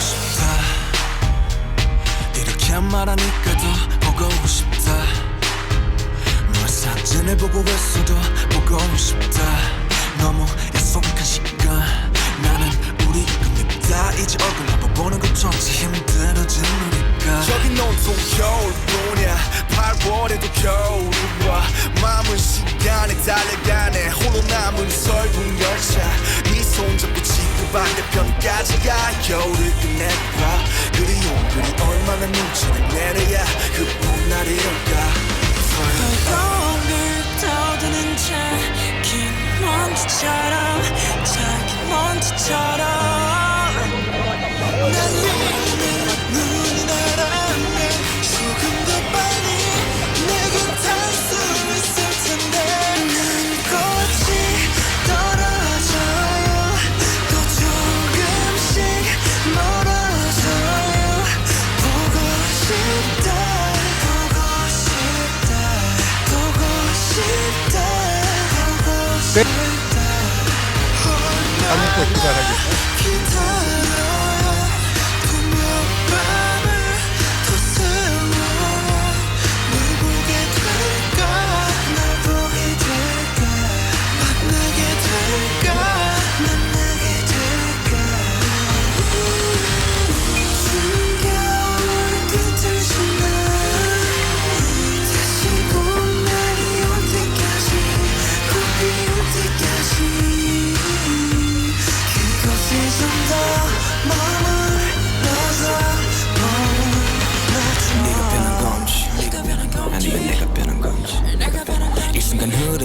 싶다. 이렇게 말하니까 더 보고 싶다. 너의 사진을 보고 있어도 보고 싶다. 너무 약속한 시간 나는 우리 꿈이다 이제 얼굴 한번 보는 것조차 힘들어진 우리가. 여긴 온통 겨울뿐이야. 8월에도 겨울이 와. 마음은 시간에 달려가네. 홀로 남은 손잡고 지구 반대편까지 가 겨울을 끝내봐. 그리운 그리 얼마나 눈치를 내려야 싶다 아무것도 기다려야겠다. 기다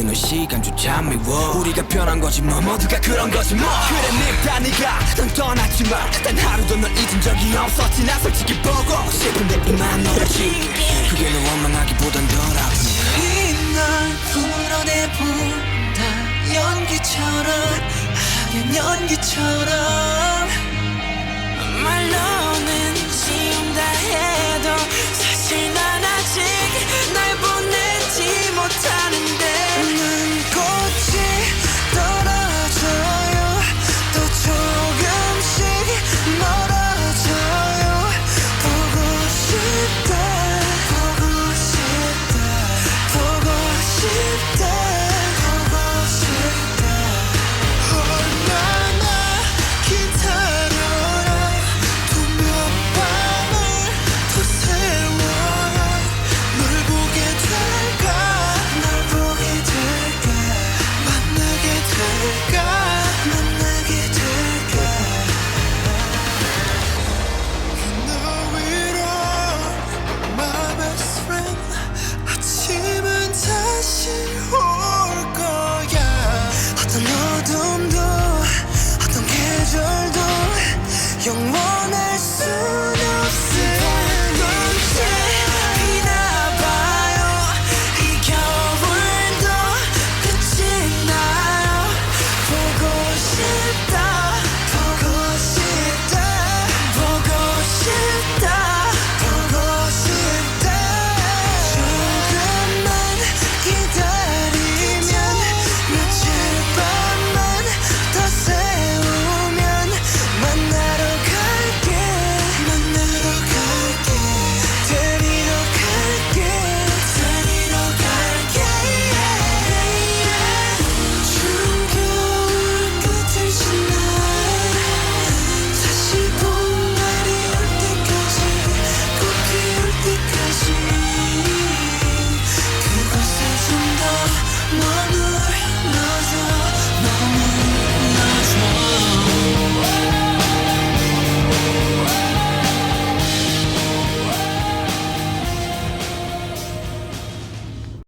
순간 흐르는 시간조차 미워. 우리가 변한 거지 뭐 모두가 그런 거지 뭐. 그래 늙다 네가. 넌 떠났지만 단 하루도 널 잊은 적이 없었지. 나 솔직히 보고 싶은데 이만 너를 지게 그게 널 원망하기보단 덜 아프니 이날 풀어내본다. 연기처럼 하얀 연기처럼